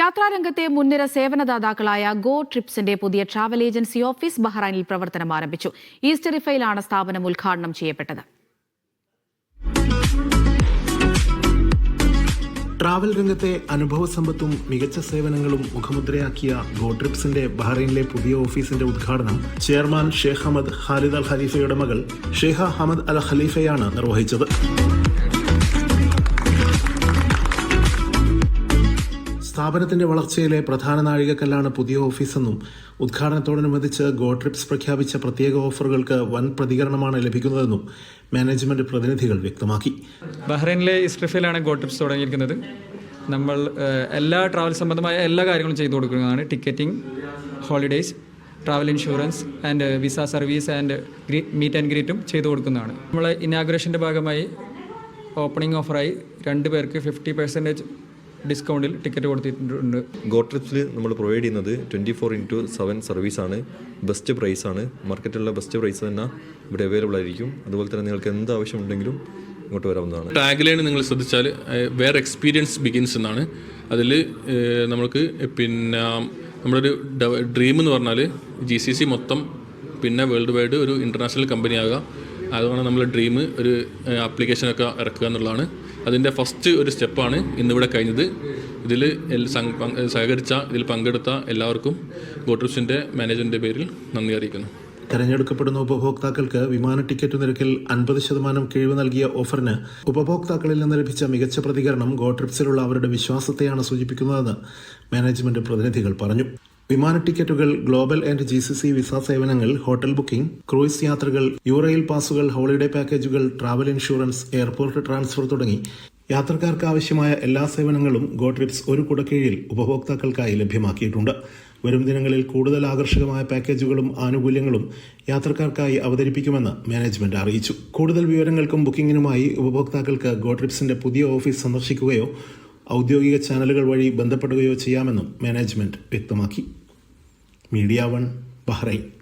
യാത്രാരംഗത്തെ മുൻനിര സേവനദാതാക്കളായ ഗോ ട്രിപ്സിന്റെ പുതിയ travel agency office ബഹ്റൈനിൽ പ്രവർത്തനം ആരംഭിച്ചു. ഈസ്റ്റർ ഇഫയിലാണ് സ്ഥാപനം ഉദ്ഘാടനം ചെയ്യപ്പെട്ടത്. ട്രാവൽ രംഗത്തെ അനുഭവ സമ്പത്തും മികച്ച സേവനങ്ങളും മുഖമുദ്രയാക്കിയ ഗോ ട്രിപ്സിന്റെ ബഹ്റൈനിലെ പുതിയ ഓഫീസിന്റെ ഉദ്ഘാടനം chairman Sheikh Ahmed Khalid Al ഖലീഫയുടെ മകൾ ഷേഖ അഹമ്മദ് അൽ ഖലീഫയാണ് നിർവഹിച്ചത്. സ്ഥാപനത്തിന്റെ വളർച്ചയിലെ പ്രധാന നാഴികക്കല്ലാണ് പുതിയ ഓഫീസെന്നും ഉദ്ഘാടനത്തോടനുബന്ധിച്ച് ഗോട്രിപ്സ് പ്രഖ്യാപിച്ച പ്രത്യേക ഓഫറുകൾക്ക് വൻ പ്രതികരണമാണ് ലഭിക്കുന്നതെന്നും മാനേജ്മെന്റ് പ്രതിനിധികൾ വ്യക്തമാക്കി. ബഹ്റൈനിലെ ഗോ ട്രിപ്സ് തുടങ്ങിയിരിക്കുന്നത്. നമ്മൾ എല്ലാ ട്രാവൽ സംബന്ധമായ എല്ലാ കാര്യങ്ങളും ചെയ്തു കൊടുക്കുന്നതാണ്. Ticketing holidays travel insurance and visa service and meet and ഗ്രീറ്റും ചെയ്തു കൊടുക്കുന്നതാണ്. നമ്മൾ ഇനാഗുറേഷന്റെ ഭാഗമായി ഓപ്പണിംഗ് ഓഫറായി രണ്ട് പേർക്ക് ഫിഫ്റ്റി പെർസെന്റേജ് ഡിസ്കൗണ്ടിൽ ടിക്കറ്റ് കൊടുത്തിട്ടുണ്ട്. ഗോ ട്രിപ്സിൽ നമ്മൾ പ്രൊവൈഡ് ചെയ്യുന്നത് ട്വന്റി ഫോർ ഇന്റു സെവൻ സർവീസാണ് ബെസ്റ്റ് പ്രൈസാണ് മാർക്കറ്റിലുള്ള ബെസ്റ്റ് പ്രൈസ് തന്നെ ഇവിടെ അവൈലബിൾ ആയിരിക്കും. അതുപോലെ തന്നെ നിങ്ങൾക്ക് എന്ത് ആവശ്യമുണ്ടെങ്കിലും ഇങ്ങോട്ട് വരാവുന്നതാണ്. ടാഗ്ലൈൻ നിങ്ങൾ ശ്രദ്ധിച്ചാൽ വേർ എക്സ്പീരിയൻസ് ബിഗിൻസ് എന്നാണ്. അതിൽ നമ്മൾക്ക് പിന്നെ നമ്മളൊരു ഡ്രീം എന്ന് പറഞ്ഞാൽ ജി സി സി മൊത്തം പിന്നെ വേൾഡ് വൈഡ് ഒരു ഇന്റർനാഷണൽ കമ്പനി ആകുക അതുകൊണ്ട് നമ്മൾ ഡ്രീം ഒരു ആപ്ലിക്കേഷനൊക്കെ ഇറക്കുക എന്നുള്ളതാണ്. അതിന്റെ ഫസ്റ്റ് ഒരു സ്റ്റെപ്പാണ് ഇന്നിവിടെ കഴിഞ്ഞത്. ഇതിൽ സഹകരിച്ച ഇതിൽ പങ്കെടുത്ത എല്ലാവർക്കും ഗോട്രിപ്സിന്റെ മാനേജറിന്റെ പേരിൽ നന്ദി അറിയിക്കുന്നു. തെരഞ്ഞെടുക്കപ്പെടുന്ന ഉപഭോക്താക്കൾക്ക് വിമാന ടിക്കറ്റ് നിരക്കിൽ അൻപത് ശതമാനം കിഴിവ് നൽകിയ ഓഫറിന് ഉപഭോക്താക്കളിൽ നിന്ന് ലഭിച്ച മികച്ച പ്രതികരണം ഗോട്രിപ്സിലുള്ള അവരുടെ വിശ്വാസത്തെയാണ് സൂചിപ്പിക്കുന്നതെന്ന് മാനേജ്മെന്റ് പ്രതിനിധികൾ പറഞ്ഞു. വിമാന ടിക്കറ്റുകൾ global and G C C visa സേവനങ്ങൾ ഹോട്ടൽ ബുക്കിംഗ് ക്രൂയിസ് യാത്രകൾ യൂറയിൽ പാസുകൾ ഹോളിഡേ പാക്കേജുകൾ ട്രാവൽ ഇൻഷുറൻസ് എയർപോർട്ട് ട്രാൻസ്ഫർ തുടങ്ങി യാത്രക്കാർക്ക് ആവശ്യമായ എല്ലാ സേവനങ്ങളും ഗോ ട്രിപ്സ് ഒരു കുടക്കീഴിൽ ഉപഭോക്താക്കൾക്കായി ലഭ്യമാക്കിയിട്ടുണ്ട്. വരും ദിനങ്ങളിൽ കൂടുതൽ ആകർഷകമായ പാക്കേജുകളും ആനുകൂല്യങ്ങളും യാത്രക്കാർക്കായി അവതരിപ്പിക്കുമെന്ന് മാനേജ്മെന്റ് അറിയിച്ചു. കൂടുതൽ വിവരങ്ങൾക്കും ബുക്കിംഗിനുമായി ഉപഭോക്താക്കൾക്ക് ഗോ ട്രിപ്സിന്റെ പുതിയ ഓഫീസ് സന്ദർശിക്കുകയോ ഔദ്യോഗിക ചാനലുകൾ വഴി ബന്ധപ്പെടുകയോ ചെയ്യാമെന്നും മാനേജ്മെന്റ് വ്യക്തമാക്കി. Media one Bahrain.